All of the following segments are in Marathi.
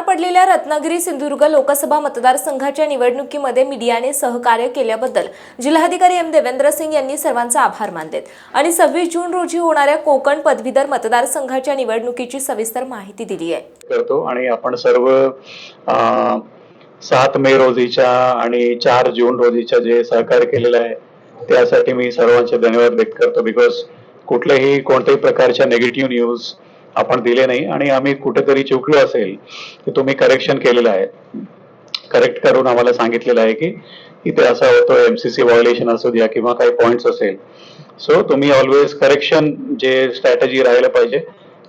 पार पडलेल्या रत्नागिरी सिंधुदुर्ग लोकसभा मतदारसंघाच्या निवडणुकीमध्ये मीडियाने सहकार्य केल्याबद्दल जिल्हाधिकारी एम देवेंद्र सिंग यांनी सर्वांचे आभार मानलेत. आणि सव्वीस जून रोजी होणाऱ्या कोकण पदवीधर मतदारसंघाच्या निवडणुकीची सविस्तर माहिती दिली आहे. करतो आणि आपण सर्व सात मे रोजीच्या आणि चार जून रोजीच्या जे सहकार्य केलेलं आहे त्यासाठी मी सर्वांचे धन्यवाद व्यक्त करतो. बिकॉज कुठल्याही कोणत्याही प्रकारच्या निगेटिव्ह न्यूज आपण दिले नाही आणि आम्ही कुठेतरी चुकलो असेल की तुम्ही करेक्शन केलेलं आहे. करेक्ट करून आम्हाला सांगितलेलं आहे की इथे असा होतो एमसीसी व्हायोलेशन असू द्या किंवा काही पॉइंट्स असेल. सो तुम्ही ऑलवेज करेक्शन जे स्ट्रॅटेजी राहायला पाहिजे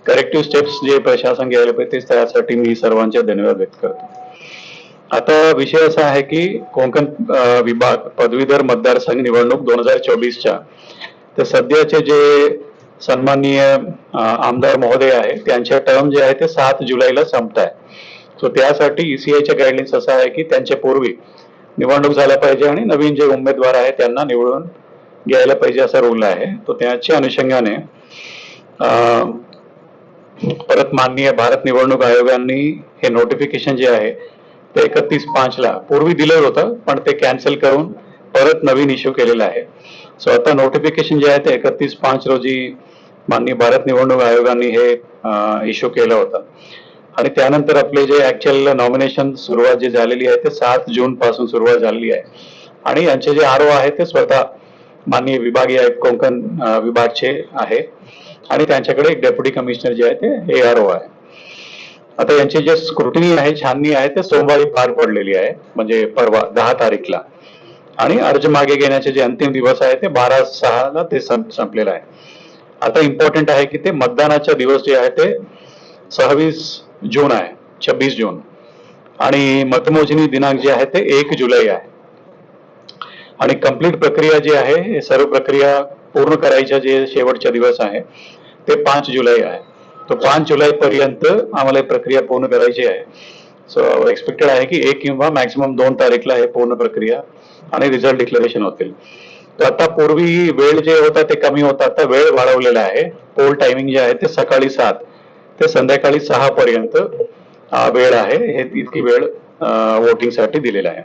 करेक्टिव्ह स्टेप्स जे प्रशासन घ्यायला पाहिजे तेच त्यासाठी मी सर्वांचे धन्यवाद व्यक्त करतो. आता विषय असा आहे की कोकण विभाग पदवीधर मतदारसंघ निवडणूक दोन हजार चोवीसच्या तर सध्याचे जे सन्माननीय आमदार महोदय आहे त्यांच्या टर्म जे आहे ते सात जुलैला संपत आहे सो त्यासाठी ईसीआयच्या गाईडलाईन्स असं आहे की त्यांच्या पूर्वी निवडणूक झाल्या पाहिजे आणि नवीन जे उमेदवार आहे त्यांना निवडून घ्यायला पाहिजे असा रूल आहे. तो त्याच्या अनुषंगाने परत माननीय भारत निवडणूक आयोगांनी हे नोटिफिकेशन जे आहे ते एकतीस पाच ला पूर्वी दिलं होतं पण ते कॅन्सल करून परत नवीन इश्यू केलेलं आहे. सो आता नोटिफिकेशन जे आहे ते एकतीस पाच रोजी माननीय भारत निवडणूक आयोगाने हे इश्यू केला होता. आणि त्यानंतर आपले जे ऍक्च्युअल नॉमिनेशन सुरुवात जी झालेली आहे ते सात जून पासून सुरुवात झालेली आहे. आणि यांचे जे आर ओ आहे ते स्वतः माननीय विभागीय आयुक्त कोकण विभागचे आहे. आणि त्यांच्याकडे एक डेप्युटी कमिशनर जे आहे ते ए आर ओ आहे. आता यांची जे स्क्रुटिनी आहे छाननी आहे ते सोमवारी पार पडलेली आहे म्हणजे परवा दहा तारीखला. आणि अर्ज मागे घेण्याचे जे अंतिम दिवस आहे ते बारा सहा ला ते संपलेलं आहे. आता इम्पॉर्टंट आहे की ते मतदानाचा दिवस जे आहे ते सव्वीस जून आहे छब्बीस जून. आणि मतमोजणी दिनांक जे आहे ते एक जुलै आहे. आणि कंप्लीट प्रक्रिया जी आहे हे सर्व प्रक्रिया पूर्ण करायच्या जे शेवटचा दिवस आहे ते पाच जुलै आहे. तर पाच जुलै पर्यंत आम्हाला प्रक्रिया पूर्ण करायची आहे. सो एक्सपेक्टेड आहे की एक किंवा मॅक्सिमम दोन तारीखला हे पूर्ण प्रक्रिया आणि रिझल्ट डिक्लेरेशन होतील. आता पूर्वी वेळ जे होता ते कमी होता. आता वेळ वाढवलेला आहे. पोल टायमिंग जे आहे ते सकाळी सात ते संध्याकाळी सहा पर्यंत वेळ आहे. हे इतकी वेळ वोटिंगसाठी दिलेला आहे.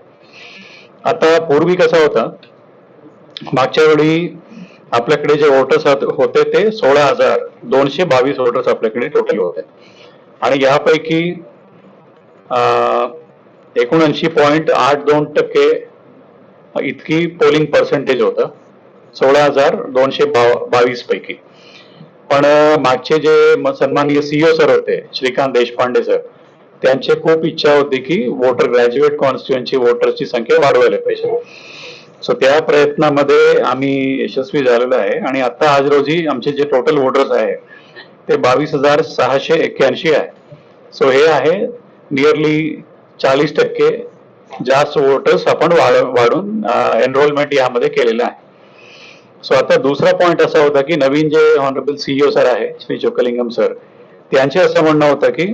आता पूर्वी कसा होता? मागच्या वेळी आपल्याकडे जे वोटर्स होते ते सोळा हजार दोनशे बावीस वोटर्स आपल्याकडे टोटल होते. आणि यापैकी एकोणऐंशी पॉईंट आठ दोन टक्के इतकी पोलिंग पर्सेंटेज होतं. सोळा हजार दोनशे बावीस पैकी. पण मागचे जे सन्माननीय सीईओ सर होते श्रीकांत देशपांडे सर त्यांची खूप इच्छा होती की वोटर ग्रॅज्युएट कॉन्स्टिट्युएन्सी वोटर्सची संख्या वाढवायला पाहिजे. सो त्या प्रयत्नामध्ये आम्ही यशस्वी झालेलो आहे. आणि आता आज रोजी आमचे जे टोटल वोटर्स आहे ते बावीस हजार सहाशे एक्क्याऐंशी आहे. सो हे आहे नियरली चाळीस टक्के जास्त वोटर्स आपण वाढून एनरोलमेंट यामध्ये केलेलं आहे. सो आता दुसरा पॉइंट असा होता की नवीन जे ऑनरेबल सीईओ सर आहे श्री चोकलिंगम सर त्यांचे असं म्हणणं होतं की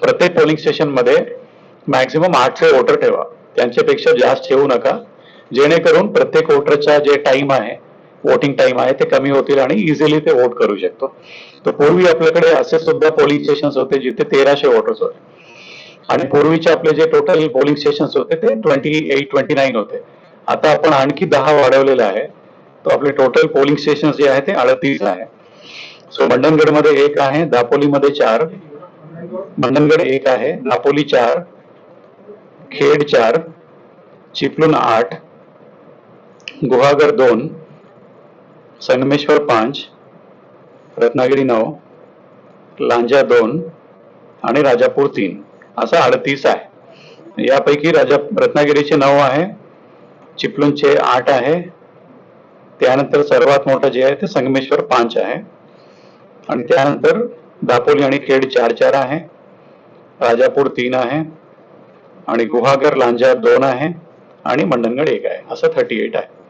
प्रत्येक पोलिंग स्टेशनमध्ये मॅक्झिमम आठशे वोटर ठेवा. त्यांच्यापेक्षा जास्त ठेवू नका. जेणेकरून प्रत्येक वोटरचा जे टाइम आहे वोटिंग टाइम आहे ते कमी होतील आणि इझिली ते वोट करू शकतो. तर पूर्वी आपल्याकडे असे सुद्धा पोलिंग स्टेशन होते जिथे तेराशे वोटर्स होते. आणि पूर्वीचे आपले जे टोटल पोलिंग स्टेशन होते ते ट्वेंटी एट ट्वेंटी नाईन होते. आता आपण आणखी दहा वाढवलेलं आहे. तो आपले टोटल पोलिंग स्टेशन जे आहे ते अडतीस आहे. सो मंडणगडमध्ये एक आहे दापोलीमध्ये चार. मंडणगड एक आहे दापोली चार. खेड चार. चिपलून आठ. गुहागर दोन. संगमेश्वर पाच. रत्नागिरी नऊ. लांजा दोन. आणि राजापूर तीन. असं अडतीस आहे. यापैकी राजा रत्नागिरीचे नऊ आहे चिपळूणचे आठ आहे त्यानंतर सर्वात मोठं जे आहे ते संगमेश्वर पाच आहे. आणि त्यानंतर दापोली आणि खेड चार चार आहे राजापूर तीन आहे आणि गुहागर लांजा दोन आहे आणि मंडणगड एक आहे. असं थर्टी एट आहे.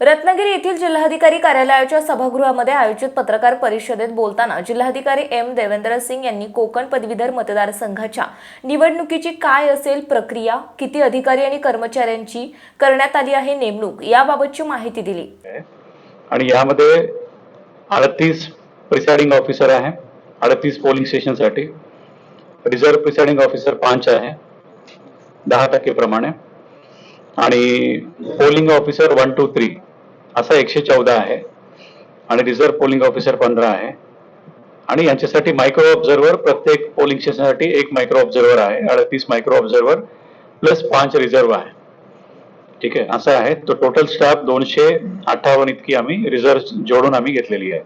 रत्नागिरी येथील जिल्हाधिकारी कार्यालयाच्या सभागृहामध्ये आयोजित पत्रकार परिषदेत बोलताना जिल्हाधिकारी एम देवेंद्र सिंग यांनी कोकण पदवीधर मतदारसंघाच्या निवडणुकीची काय असेल प्रक्रिया किती अधिकारी आणि कर्मचाऱ्यांची करण्यात आली आहे नेमणूक याबाबतची माहिती दिली. आणि यामध्ये अडतीस प्रिसाइडिंग ऑफिसर आहे अडतीस पोलिंग स्टेशनसाठी. रिझर्व्ह प्रिसाइडिंग ऑफिसर पाच आहे दहा टक्के प्रमाणे. आणि polling officer one two three असा एकशे चौदा आहे. आणि रिझर्व्ह पोलिंग ऑफिसर पंधरा आहे. आणि यांच्यासाठी मायक्रो ऑब्झर्व्हर प्रत्येक पोलिंग स्टेशनसाठी एक मायक्रो ऑब्झर्व्हर आहे. अडतीस मायक्रो ऑब्झर्व्हर प्लस पाच रिझर्व्ह आहे. ठीक आहे? असं आहे. तो टोटल स्टाफ दोनशे अठ्ठावन्न इतकी आम्ही रिझर्व्ह जोडून आम्ही घेतलेली आहे.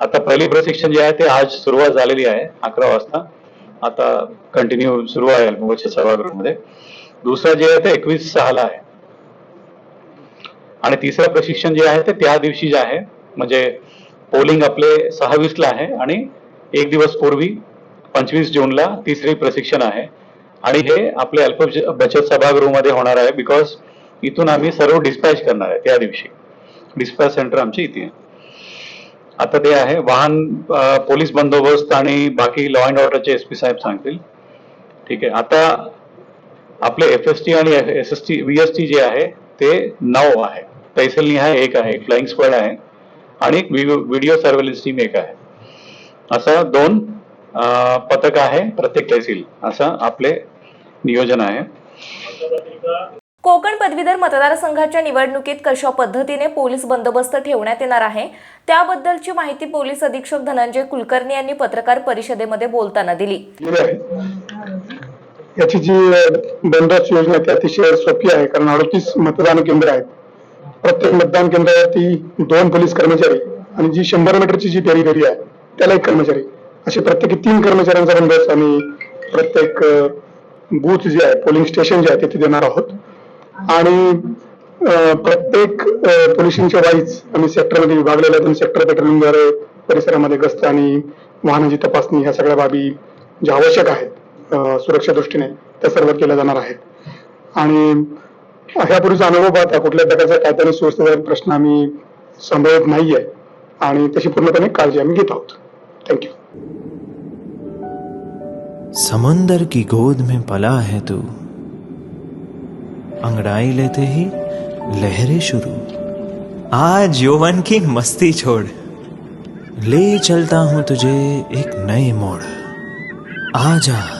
आता पहिली प्रशिक्षण जे आहे ते आज सुरुवात झालेली आहे. अकरा वाजता. आता कंटिन्यू सुरू आहे अल्पबचत सभागृहामध्ये. दुसरं जे आहे ते एकवीस सहाला आहे. आणि तिसरं प्रशिक्षण जे आहे ते त्या दिवशी जे आहे म्हणजे पोलिंग आपले सहावीसला आहे आणि एक दिवस पूर्वी पंचवीस जूनला तिसरे प्रशिक्षण आहे. आणि हे आपले अल्प बचत सभागृहमध्ये होणार आहे बिकॉज इथून आम्ही सर्व डिस्पॅच करणार आहे त्या दिवशी. डिस्पॅच सेंटर आमची इथे आता ते आहे वाहन पोलीस बंदोबस्त आणि बाकी लॉ अँड ऑर्डरचे एस पी साहेब सांगतील. ठीक आहे. आता आपले एफ एस टी आणि S S T V S T जे आहे ते नऊ आहे. तहसील निहाय एक आहे फ्लाइंग स्क्वॉड आहे आणि व्हिडिओ सर्व्हेलन्स टीम एक आहे. असं दोन पथक आहे प्रत्येक तहसील. असं आपले नियोजन आहे. कोकण पदवीधर मतदारसंघाच्या निवडणुकीत कशा पद्धतीने पोलीस बंदोबस्त ठेवण्यात येणार आहे त्याबद्दलची माहिती पोलीस अधीक्षक धनंजय कुलकर्णी यांनी पत्रकार परिषदेमध्ये बोलताना दिली. याची जी बंदोबस्त योजना आहे ती अतिशय सोपी आहे. कारण अडतीस मतदान केंद्र आहेत. प्रत्येक मतदान केंद्रावरती दोन पोलीस कर्मचारी आणि जी शंभर मीटरची जी पेरी आहे त्याला एक कर्मचारी. असे प्रत्येकी तीन कर्मचाऱ्यांचा बंदोबस्त आम्ही प्रत्येक बूथ जे आहे पोलिंग स्टेशन जे आहे तिथे देणार आहोत. आणि प्रत्येक पोलिसांच्या वाईज आम्ही सेक्टरमध्ये विभागलेले दोन सेक्टर पेट्रोलिंगद्वारे परिसरामध्ये गस्त आणि वाहनाची तपासणी ह्या सगळ्या बाबी ज्या आवश्यक आहेत सुरक्षा दृष्टीने त्या सर्व केल्या जाणार आहेत आणि ह्यापूर्वीचा अनुभव पाहता कुठल्या प्रकारचा कायद्याने सुव्यवस्थेचा प्रश्न आम्ही संभवत नाहीये आणि तशी पूर्णपणे काळजी आम्ही घेत आहोत. थँक्यू समंदर की गोद में पला है तू। अंगड़ाई लेते ही लहरें शुरू। आज यौवन की मस्ती छोड़। ले चलता हूं तुझे एक नए मोड़। आजा